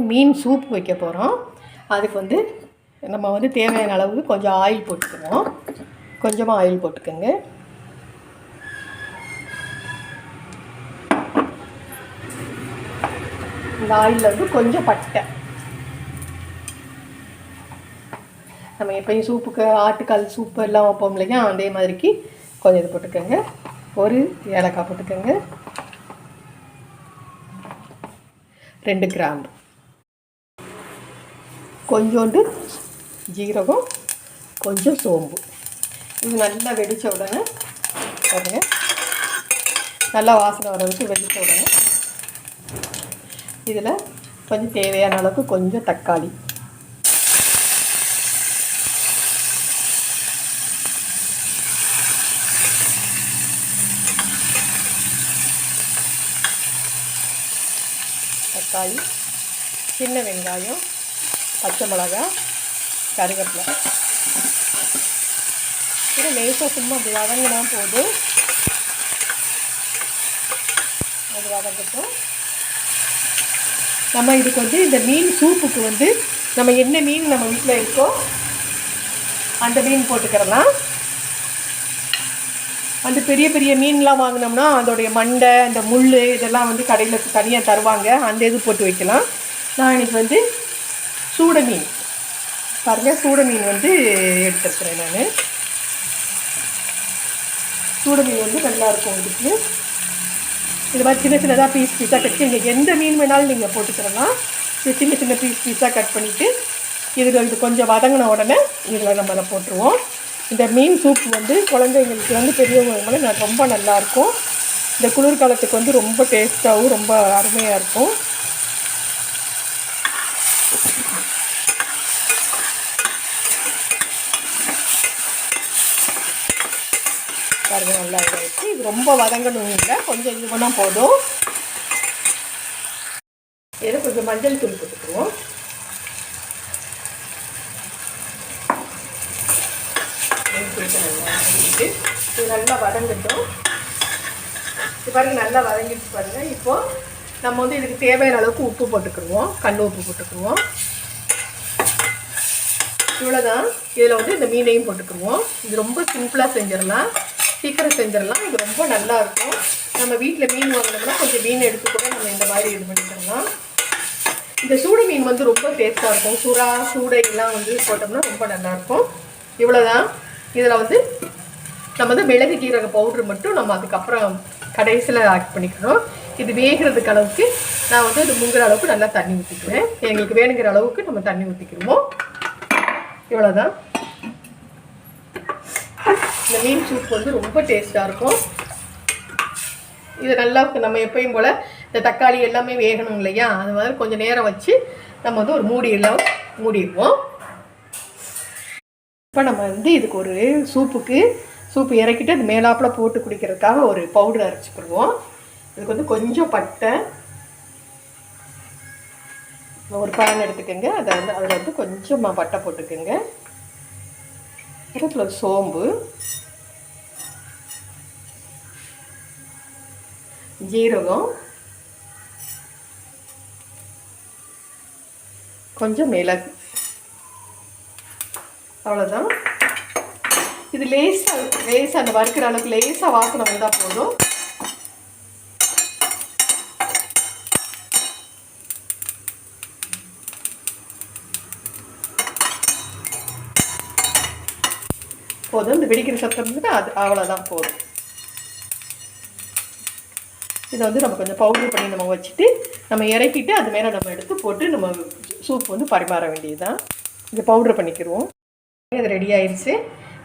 வந்து மீன் சூப் வைக்க போகிறோம் அதுக்கு வந்து நம்ம வந்து தேவையான அளவுக்கு கொஞ்சம் ஆயில் போட்டுக்குவோம். கொஞ்சமாக ஆயில் போட்டுக்கோங்க. இந்த ஆயிலில் வந்து கொஞ்சம் பட்டை. நம்ம எப்பயும் சூப்புக்கு ஆட்டுக்கால் சூப்பு எல்லாம் வைப்போம் இல்லையா? அதே மாதிரிக்கு கொஞ்சம் இது போட்டுக்கோங்க. ஒரு ஏலக்காய் போட்டுக்கோங்க. ரெண்டு கிராம்பு. கொஞ்சோண்டு ஜீரகம் கொஞ்சம் சோம்பு. இது நல்லா வெடித்த உடனே பாருங்க. நல்லா வாசனை வர வெடித்த உடனே இதில் கொஞ்சம் தேவையான அளவுக்கு கொஞ்சம் தக்காளி. தக்காளி சின்ன வெங்காயம் பச்சை மிளகா கருவேப்பிலை. இது லேசாக சும்மா அப்படி வதங்கினா போதும். அது வதங்கட்டும். நம்ம இதுக்கு வந்து இந்த மீன் சூப்புக்கு வந்து நம்ம என்ன மீன் நம்ம வீட்டில் இருக்கோ அந்த மீன் போட்டுக்கிறலாம். அந்த பெரிய பெரிய மீன்லாம் வாங்கினோம்னா அதோடைய மண்டை அந்த முள் இதெல்லாம் வந்து கடையில் தனியாக தருவாங்க. அந்த இது போட்டு வைக்கலாம். நான் இன்னைக்கு வந்து சூட மீன் பாருங்கள் சூட மீன் வந்து எடுத்துருக்குறேன் நான். சூட மீன் வந்து நல்லாயிருக்கும் இதுக்கு இது மாதிரி சின்ன சின்னதாக பீஸ் பீஸாக கட் நீங்கள் எந்த மீன் வேணாலும் நீங்கள் போட்டுக்கிறலாம். இது சின்ன சின்ன பீஸ் பீஸாக கட் பண்ணிவிட்டு இதில் இது கொஞ்சம் வதங்கின உடனே இதில் நம்ம அதை போட்டுருவோம். இந்த மீன் சூப் வந்து குழந்தைங்களுக்கு வந்து பெரியவங்களுக்கு வந்து ரொம்ப நல்லாயிருக்கும் இந்த குளிர்காலத்துக்கு வந்து ரொம்ப டேஸ்ட்டாகவும் ரொம்ப அருமையாக இருக்கும். பாருங்கள் நல்லா இதாகிடுச்சு இது ரொம்ப வதங்கணும் இல்லை கொஞ்சம் இது பண்ணால் போதும். இதில் கொஞ்சம் மஞ்சள் தூள் போட்டுக்குவோம். இது நல்லா வதங்கட்டும். இது பாருங்கள் நல்லா வதங்கிட்டு பாருங்கள் இப்போ நம்ம வந்து இதுக்கு தேவையான அளவுக்கு உப்பு போட்டுக்கிடுவோம் கல் உப்பு போட்டுக்குருவோம். இவ்வளோதான் இதில் வந்து இந்த மீனையும் போட்டுக்கிடுவோம் இது ரொம்ப சிம்பிளாக செஞ்சிடலாம். சீக்கிரம் செஞ்சிடலாம். இது ரொம்ப நல்லா இருக்கும் நம்ம வீட்டில் மீன் வாங்கினோம்னா கொஞ்சம் மீன் எடுத்து கூட நம்ம இந்த மாதிரி இது பண்ணிக்கலாம் இந்த சூடை மீன் வந்து ரொம்ப டேஸ்ட்டாக இருக்கும். சுறா சூடையெல்லாம் வந்து போட்டோம்னா ரொம்ப நல்லாயிருக்கும் இவ்வளோதான் இதில் வந்து நம்ம வந்து மிளகு ஜீரக பவுட்ரு மட்டும் நம்ம அதுக்கப்புறம் கடைசியில் ஆட் பண்ணிக்கணும். இது வேகிறதுக்கு அளவுக்கு நான் வந்து இது முங்குற அளவுக்கு நல்லா தண்ணி ஊற்றிக்குவேன் எங்களுக்கு வேணுங்கிற அளவுக்கு நம்ம தண்ணி ஊற்றிக்கிடுவோம் இவ்வளோதான் இந்த மீன் சூப் வந்து ரொம்ப டேஸ்ட்டாக இருக்கும். இது நல்லா நம்ம எப்பயும் போல் இந்த தக்காளி எல்லாமே வேகணும் இல்லையா? அது மாதிரி கொஞ்சம் நேரம் வச்சு நம்ம வந்து ஒரு மூடி எல்லாம் மூடிடுவோம். இப்போ நம்ம வந்து இதுக்கு ஒரு சூப்புக்கு சூப்பு இறக்கிட்டு அது மேலாப்பில் போட்டு குடிக்கிறதுக்காக ஒரு பவுடர் அரைச்சிக்கிடுவோம் இதுக்கு வந்து கொஞ்சம் பட்டை. ஒரு பேன் எடுத்துக்கோங்க. அதை வந்து அதில் வந்து கொஞ்சமாக பட்டை போட்டுக்கோங்க. இடத்துல சோம்பு ஜீரகம் கொஞ்சம் மிளகு அவ்வளோதான் இது லேசாக லேசாக அந்த வறுக்கிற அளவுக்கு லேசாக வாசனை வந்தால் போதும். போதும். இந்த வெடிக்கிற சத்தம் இருந்துட்டு அது அவ்வளோதான் போதும். இதை வந்து நம்ம கொஞ்சம் பவுடர் பண்ணி நம்ம வச்சுட்டு நம்ம இறக்கிட்டு அது மேலே நம்ம எடுத்து போட்டு நம்ம சூப் வந்து பரிமாற வேண்டியதுதான். இதை பவுடர் பண்ணிக்கிடுவோம் இது ரெடி ஆயிடுச்சு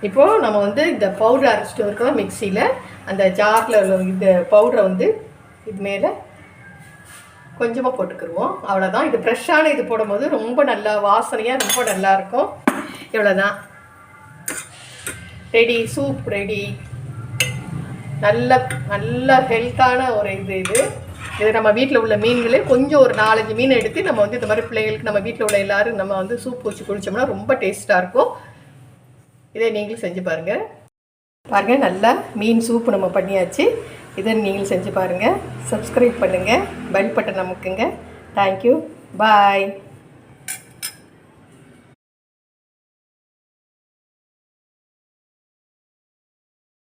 இப்போது நம்ம வந்து இந்த பவுடர் அரைச்சிட்டு இருக்கலாம் மிக்சியில் அந்த ஜாரில் உள்ள இந்த பவுடரை வந்து இது மேலே கொஞ்சமாக போட்டுக்கிடுவோம் அவ்வளோதான் இது ஃப்ரெஷ்ஷான இது போடும்போது ரொம்ப நல்லா வாசனையாக ரொம்ப நல்லாயிருக்கும் இவ்வளோதான் ரெடி சூப் ரெடி. நல்ல நல்ல ஹெல்த்தான ஒரு இது இது. இது நம்ம வீட்டில் உள்ள மீன்களே கொஞ்சம் ஒரு நாலஞ்சு மீன் எடுத்து நம்ம வந்து இந்த மாதிரி பிள்ளைகளுக்கு நம்ம வீட்டில் உள்ள எல்லாரும் நம்ம வந்து சூப் வச்சு குடித்தோம்னா ரொம்ப டேஸ்ட்டாக இருக்கும். இதை நீங்களும் செஞ்சு பாருங்கள் பாருங்கள் நல்லா மீன் சூப் நம்ம பண்ணியாச்சு. இதை நீங்களும் செஞ்சு பாருங்கள் சப்ஸ்கிரைப் பண்ணுங்கள் bell button அமுக்குங்க. Thank you bye